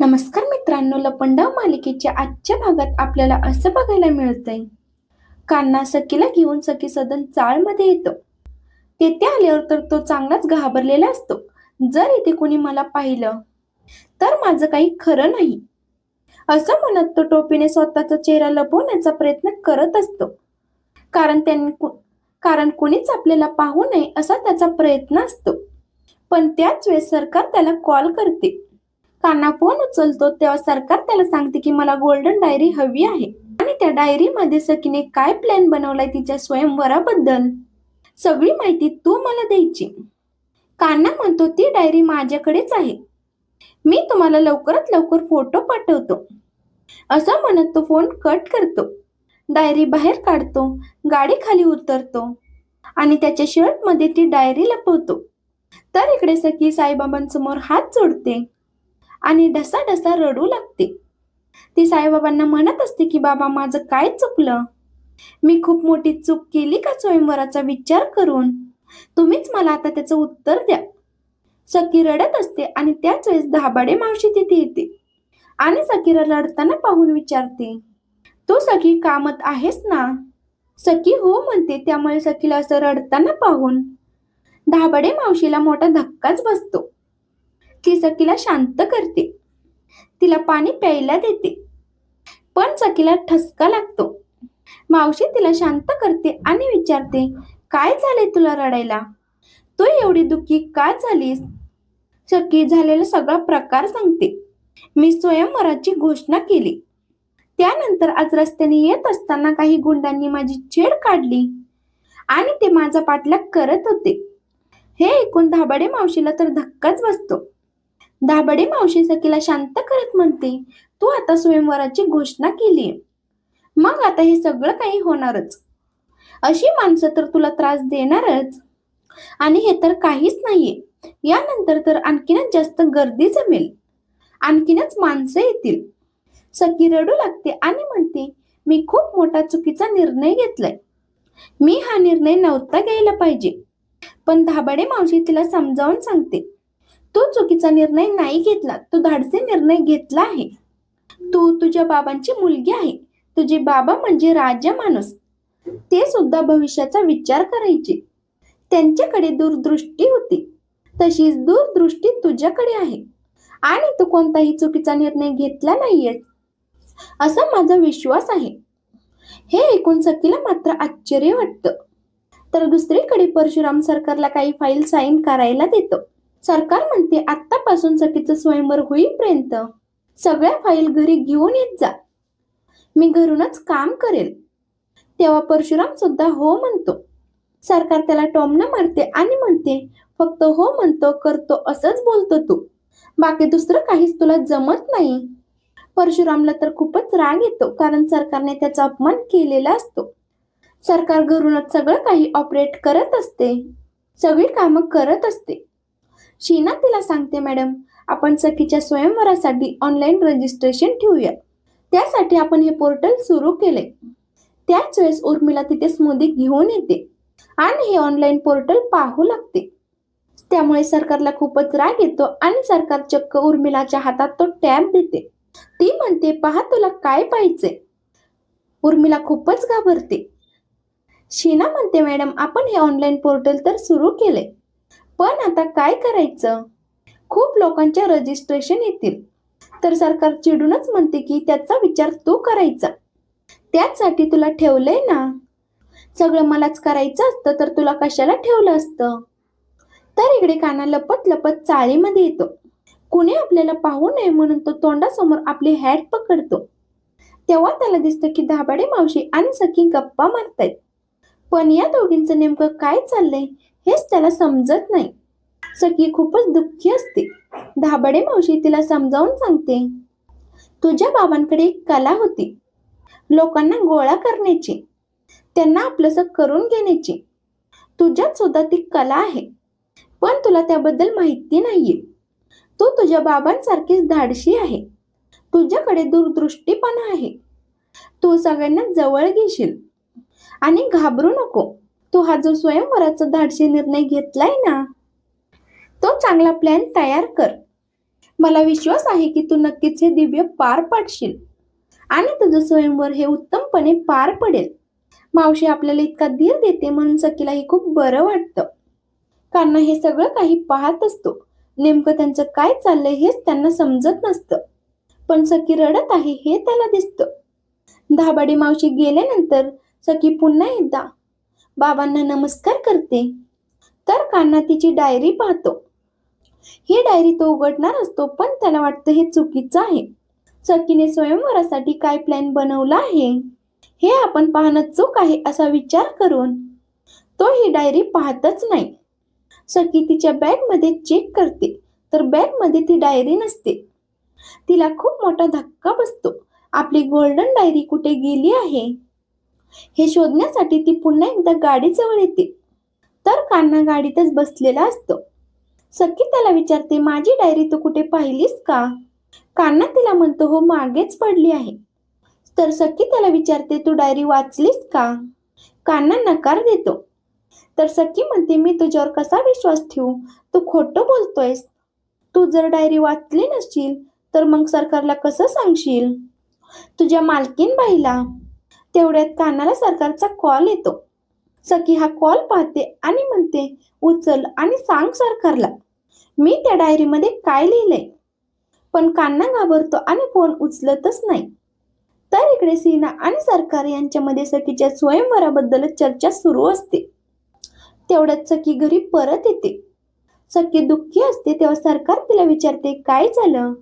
नमस्कार मित्रांनो लपंडाव मालिकेच्या आजच्या भागात आपल्याला असं बघायला मिळतंय. कान्हा सखीला घेऊन सखी सदन चाळमध्ये येतो. तेथे आल्यावर तर तो चांगलाच घाबरलेला असतो. जर इथे कोणी मला पाहिलं तर माझं काही खरं नाही. असं म्हणत तो टोपीने स्वतःचा चेहरा लपवण्याचा प्रयत्न करत असतो. कारण त्यांनी कु- कारण कुणीच आपल्याला पाहू नये असा त्याचा प्रयत्न असतो. पण त्याच वेळेस सरकार त्याला कॉल करते. कान्हा फोन उचलतो तेव्हा सरकार त्याला सांगते की मला गोल्डन डायरी हवी आहे. आणि त्या डायरीमध्ये सखीने काय प्लॅन बनवलाय तिच्या स्वयंवराबद्दल? सगळी माहिती तू मला द्यायची. कान्हा म्हणतो ती डायरी माझ्याकडेच आहे. मी तुम्हाला लवकरात लवकर फोटो पाठवतो. असं म्हणत तो फोन कट करतो. डायरी बाहेर काढतो गाडी खाली उतरतो आणि त्याच्या शर्टमध्ये ती डायरी लपवतो. तर इकडे सखी साईबाबांसमोर हात जोडते. आणि ढसा ढसा रडू लागते. ती साईबाबांना म्हणत असते की बाबा माझं काय चुकलं? मी खूप मोठी चूक केली का स्वयंवराचा विचार करून? तुम्हीच मला आता त्याचं उत्तर द्या. सखी रडत असते आणि त्याच वेळेस धाबाडे मावशी तिथे येते आणि सखीला रडताना पाहून विचारते तू सखी कामत आहेस ना? सखी हो म्हणते त्यामुळे सखीला असं रडताना पाहून धाबडे मावशीला मोठा धक्काच बसतो. ती सखीला शांत करते. तिला पाणी प्यायला देते. पण सखीला ठसका लागतो. मावशी तिला शांत करते आणि विचारते काय झाले तुला रडायला? तू एवढी दुःखी का झालीस? सखी झालेला सगळा प्रकार सांगते. मी स्वयंवराची घोषणा केली. त्यानंतर आज रस्त्याने येत असताना काही गुंडांनी माझी छेड काढली आणि ते माझा पाठलाग करत होते. हे ऐकून धाबाडे मावशीला तर धक्काच बसतो. दाबडे मावशी सखीला शांत करत म्हणते तू आता स्वयंवराची घोषणा केली मग आता हे सगळं काही होणारच. अशी माणसं तर तुला त्रास देणारच. आणि हे तर काहीच नाहीये. यानंतर तर आणखीनच जास्त गर्दी जमेल. आणखीनच माणसं येतील. सखी रडू लागते आणि म्हणते मी खूप मोठा चुकीचा निर्णय घेतलाय. मी हा निर्णय नव्हता घ्यायला पाहिजे. पण धाबाडे मावशी तिला समजावून सांगते तो चुकीचा निर्णय नाही घेतला तो धाडसी निर्णय घेतला आहे. तू तुझ्या बाबांची मुलगी आहे. तुझे बाबा म्हणजे राजा माणूस. ते सुद्धा भविष्याचा विचार करायचे. त्यांच्याकडे दूरदृष्टी होती. तशीच दूरदृष्टी तुझ्याकडे आहे. आणि तू कोणताही चुकीचा निर्णय घेतला नाहीयेस असा माझा विश्वास आहे. हे ऐकून सखीला मात्र आश्चर्य वाटतं. तर दुसरीकडे परशुराम सरकारला काही फाईल साईन करायला देतो. सरकार म्हणते आत्तापासून सखीचं स्वयंवर होईपर्यंत सगळ्या फाईल घरी घेऊन येत जा. मी घरूनच काम करेल. तेव्हा परशुराम सुद्धा हो म्हणतो. सरकार त्याला टोमणं मारते आणि म्हणते फक्त हो म्हणतो करतो असंच बोलतो तू. बाकी दुसरं काहीच तुला जमत नाही. परशुरामला तर खूपच राग येतो कारण सरकारने त्याचा अपमान केलेला असतो. सरकार घरूनच सगळं काही ऑपरेट करत असते. सगळी कामं करत असते. शीना तिला सांगते मॅडम आपण सखीच्या स्वयंवरासाठी ऑनलाईन रजिस्ट्रेशन ठेवूया. त्यासाठी आपण हे पोर्टल सुरू केले त्याच वेळेस उर्मिला तिथे स्मोदी घेऊन येते आणि हे ऑनलाईन पोर्टल पाहू लागते. त्यामुळे सरकारला खूपच राग येतो आणि सरकार चक्क उर्मिलाच्या हातात तो टॅब देते. ती म्हणते पहा तुला काय पाहिजे. उर्मिला खूपच घाबरते. शीना म्हणते मॅडम आपण हे ऑनलाईन पोर्टल तर सुरू केले पण आता काय करायचं? खूप लोकांच्या रजिस्ट्रेशन येतील. तर सरकार चिडूनच म्हणते की त्याचा विचार तू करायचा. त्याचसाठी तुला ठेवलंय ना? सगळं मलाच करायचं असतं तर तुला कशाला ठेवलं असतं? तर इकडे काना लपत लपत चाळीमध्ये येतो. कुणी आपल्याला पाहू नये म्हणून तो तोंडासमोर आपली हॅट पकडतो. तेव्हा त्याला दिसतं की धाबाडे मावशी आणि सखी गप्पा मारतायत. पण या दोघींचं नेमकं काय चाललंय? हेच त्याला समजत नाही. सखी खूपच दुःखी असते. धाबडे मावशी तिला समजावून सांगते. तुझ्या बाबांकडे एक कला होती. लोकांना गोळा करण्याची. त्यांना आपलंसं करून घेण्याची. तुझ्यात सुद्धा ती कला आहे. पण तुला त्याबद्दल माहिती नाहीये. तू तुझ्या बाबांसारखीच धाडशी आहे. तुझ्याकडे दूरदृष्टीपणा आहे. तू सगळ्यांना जवळ घेशील. आणि घाबरू नको. तू हा जो स्वयंवराचा धाडशी निर्णय घेतलाय ना तो चांगला प्लॅन तयार कर. मला विश्वास आहे की तू नक्कीच हे दिव्य पार पाडशील आणि तुझं स्वयंवर हे उत्तमपणे पार पडेल. मावशी आपल्याला इतका धीर देते म्हणून सखीलाही खूप बरं वाटतं. कान्हा हे सगळं काही पाहत असतो. नेमकं त्यांचं काय चाललंय हेच त्यांना समजत नसतं. पण सखी रडत आहे हे त्याला दिसतं. धाबाडी मावशी गेल्यानंतर सखी पुन्हा एकदा बाबांना नमस्कार करते. तर कान्हा तिची डायरी पाहतो. ही डायरी तो उघडणार असतो पण त्याला वाटतं हे चुकीचं आहे. सखीने स्वयंवरासाठी काय प्लॅन बनवला आहे? हे आपण पाहणं चूक आहे असा विचार करून तो ही डायरी पाहतच नाही. सखी तिच्या बॅगमध्ये चेक करते तर बॅगमध्ये ती डायरी नसते. तिला खूप मोठा धक्का बसतो. आपली गोल्डन डायरी कुठे गेली आहे? हे शोधण्यासाठी ती पुन्हा एकदा गाडीजवळ येते. तर कान्हा गाडीतच बसलेला असतो. सखी त्याला विचारते माझी डायरी तू कुठे पाहिलीस का? कान्हा तिला म्हणतो हो मागेच पडली आहे. तर सखी त्याला विचारते तू डायरी वाचलीस का? कान्हा नकार देतो. तर सखी म्हणते मी तुझ्यावर कसा विश्वास ठेवू? तू खोटं बोलतोयस. तू जर डायरी वाचली नसशील तर मग सरकारला कसं सांगशील? तुझ्या मालकीन बाईला तेवढ्यात कानाला सरकारचा कॉल येतो. सखी हा कॉल पाहते आणि म्हणते उचल आणि सांग सरकारला. मी त्या डायरीमध्ये काय लिहिलंय? पण कान्ना घाबरतो आणि फोन उचलतच नाही. तर इकडे सिन्हा आणि सरकार यांच्यामध्ये सखीच्या स्वयंवराबद्दल चर्चा सुरू असते. तेवढ्यात सखी घरी परत येते. सखी दुःखी असते तेव्हा सरकार तिला विचारते काय झालं?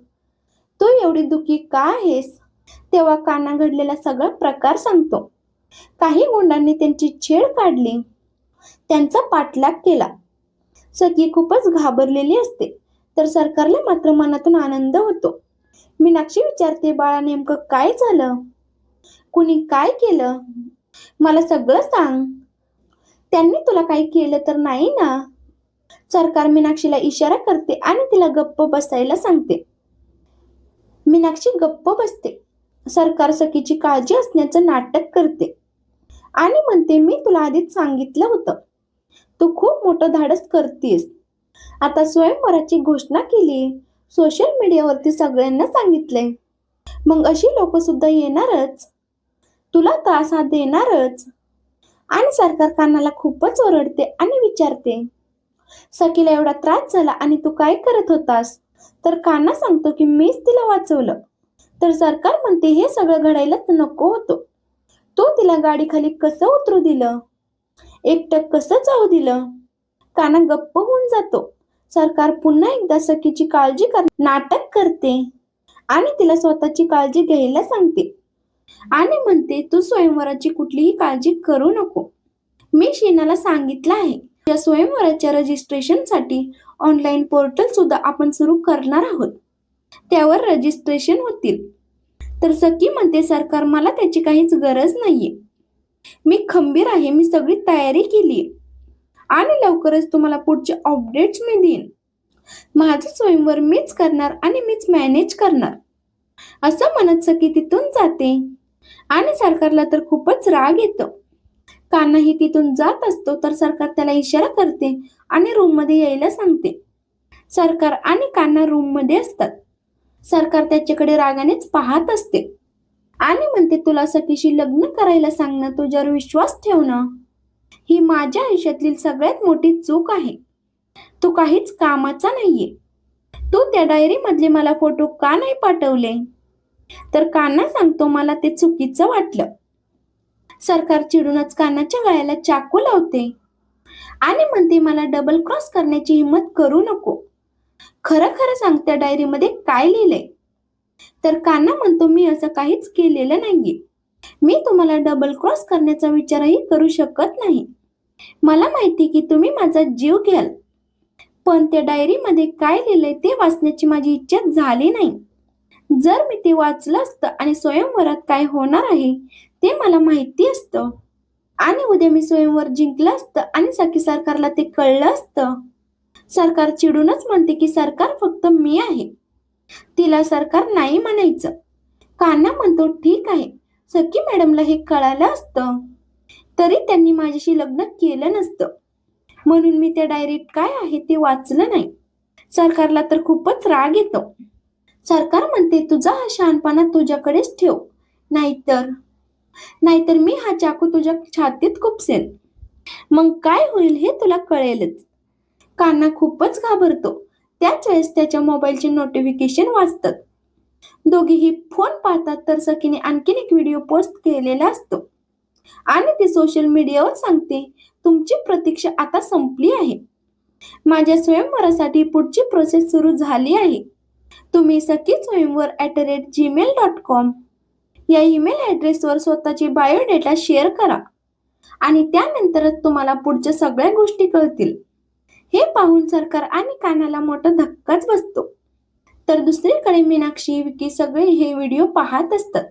तू एवढी दुःखी का आहेस? तेव्हा काना घडलेला सगळा प्रकार सांगतो काही गुंडांनी त्यांची छेड काढली. त्यांचा पाठलाग केला. सखी खूपच घाबरलेली असते तर सरकारला मात्र मनातून आनंद होतो. मीनाक्षी विचारते बाळा नेमकं काय झालं? कुणी काय केलं? मला सगळं सांग. त्यांनी तुला काही केलं तर नाही ना? सरकार मीनाक्षीला इशारा करते आणि तिला गप्प बसायला सांगते. मीनाक्षी गप्प बसते. सरकार सखीची काळजी असण्याचं नाटक करते. आणि म्हणते मी तुला आधीच सांगितलं होतं. तू खूप मोठं धाडस करतेस. आता स्वयंवराची घोषणा केली. सोशल मीडियावरती सगळ्यांना सांगितलंय. मग अशी लोक सुद्धा येणारच. तुला त्रास हा देणारच. आणि सरकार कानाला खूपच ओरडते आणि विचारते. सखीला एवढा त्रास झाला आणि तू काय करत होतास? तर काना सांगतो की मीच तिला वाचवलं. तर सरकार म्हणते हे सगळं घडायलाच नको होतो. तो तिला गाडीखाली कसं उतरू दिलं? एकटक कसं जाऊ दिलं? काना गप्प होऊन जातो. सरकार पुन्हा एकदा सखीची काळजी कर नाटक करते आणि तिला स्वतःची काळजी घ्यायला सांगते. आणि म्हणते तू स्वयंवराची कुठलीही काळजी करू नको. मी शीनाला सांगितलं आहे. या स्वयंवराच्या रजिस्ट्रेशनसाठी ऑनलाईन पोर्टल सुद्धा आपण सुरू करणार आहोत. त्यावर रजिस्ट्रेशन होतील. तर सखी म्हणते सरकार मला त्याची काहीच गरज नाहीये. मी खंबीर आहे मी सगळी तयारी केली आणि लवकरच तुम्हाला पुढचे अपडेट्स मी देईन. माझं स्वयंवर मीच करणार आणि मीच मॅनेज करणार. असं म्हणत सखी तिथून जाते. आणि सरकारला तर खूपच राग येतो. कान्हाही तिथून जात असतो तर सरकार त्याला इशारा करते आणि रूममध्ये यायला सांगते. सरकार आणि कान्हा रूममध्ये असतात. सरकार त्याच्याकडे रागानेच पाहत असते. आणि म्हणते तुला सखीशी लग्न करायला सांगणं तुझ्यावर विश्वास ठेवणं ही माझ्या आयुष्यातली सगळ्यात मोठी चूक आहे. तू काहीच कामाचा नाहीये. तू त्या डायरी मधले मला फोटो का नाही पाठवले? तर कान्हा सांगतो मला ते चुकीचं वाटलं. सरकार चिडूनच कानाच्या गळ्याला चाकू लावते. आणि म्हणते मला डबल क्रॉस करण्याची हिंमत करू नको. खरं खरं सांग त्या डायरीमध्ये काय लिहिलंय? तर कान्हा म्हणतो मी असं काहीच केलेलं नाहीये. मी तुम्हाला डबल क्रॉस करण्याचा विचारही करू शकत नाही. मला माहिती की तुम्ही माझा जीव घ्याल. पण त्या डायरीमध्ये काय लिहिलंय ते वाचण्याची माझी इच्छा झाली नाही. जर मी ते वाचलं असतं आणि स्वयंवरात काय होणार आहे ते मला माहिती असतं. आणि उद्या मी स्वयंवर जिंकलं असतं आणि सखी सरकारला ते कळलं असतं. सरकार चिडूनच म्हणते की सरकार फक्त मी आहे. तिला सरकार नाही म्हणायचं. कान्हा म्हणतो ठीक आहे. सखी मॅडमला हे कळालं असतं. तरी त्यांनी माझ्याशी लग्न केलं नसतं. म्हणून मी त्या डायरीत काय आहे ते वाचलं नाही. सरकारला तर खूपच राग येतो. सरकार म्हणते तुझा हा शहाणपणा तुझ्याकडेच ठेव. नाहीतर नाहीतर मी हा चाकू तुझ्या छातीत खुपसेन. मग काय होईल हे तुला कळेलच. कान्हा खूपच घाबरतो. त्याच वेळेस त्याच्या मोबाईलचे नोटिफिकेशन वाचतात दोघेही फोन पाहतात तर सखीने आणखीन एक व्हिडिओ पोस्ट केलेला असतो. आणि ती सोशल मीडियावर सांगते तुमची प्रतीक्षा आता संपली आहे. माझ्या स्वयंवरासाठी पुढची प्रोसेस सुरू झाली आहे. तुम्ही Sakhi Swayamvar at rate gmail dot com या ईमेल ॲड्रेसवर स्वतःची बायोडेटा शेअर करा. आणि त्यानंतरच तुम्हाला पुढच्या सगळ्या गोष्टी कळतील. हे पाहून सरकार आणि कानाला मोठा धक्काच बसतो. तर दुसरीकडे मीनाक्षी विकी सगळे हे व्हिडिओ पाहत असतात.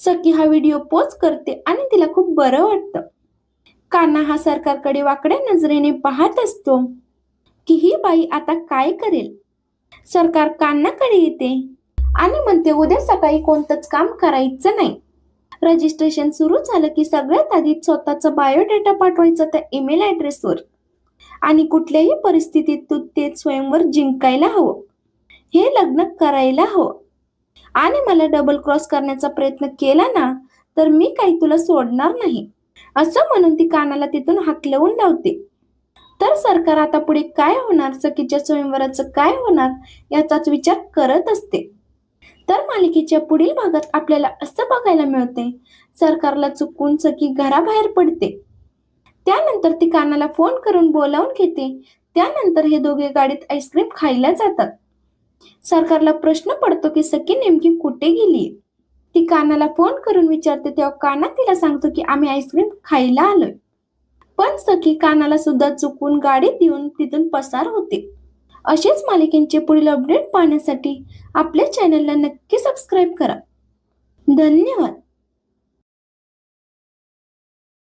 सखी हा व्हिडिओ पोस्ट करते आणि तिला खूप बरं वाटतं. कान्हा हा सरकारकडे वाकड्या नजरेने पाहत असतो की ही बाई आता काय करेल? सरकार कान्नाकडे येते आणि म्हणते उद्या सकाळी कोणतंच काम करायचं नाही. रजिस्ट्रेशन सुरू झालं की सगळ्यात आधी स्वतःचा बायोडेटा पाठवायचा त्या ईमेल ॲड्रेसवर. आणि कुठल्याही परिस्थितीत तू ते स्वयंवर जिंकायला हवं. हे लग्न करायला हवं. आणि मला डबल क्रॉस करण्याचा प्रयत्न केला ना तर मी काही तुला सोडणार नाही. असं म्हणून ती कानाला तिथून हाकलवून लावते. तर सरकार आता पुढे काय होणार? सखीच्या स्वयंवराचं काय होणार? याचाच विचार करत असते. तर मालिकेच्या पुढील भागात आपल्याला असं बघायला मिळते. सरकारला चुकून सखी घराबाहेर पडते. त्यानंतर ती कानाला फोन करून बोलावून घेते. त्यानंतर हे दोघे गाडीत आईस्क्रीम खायला जातात. सरकारला प्रश्न पडतो की सखी नेमकी कुठे गेली? ती कानाला फोन करून विचारते तेव्हा काना तिला सांगतो की आम्ही आईस्क्रीम खायला आलोय. पण सखी कानाला सुद्धा चुकून गाडीत येऊन तिथून पसार होते. असेच मालिकेंचे पुढील अपडेट पाहण्यासाठी आपल्या चॅनलला नक्की सबस्क्राईब करा. धन्यवाद.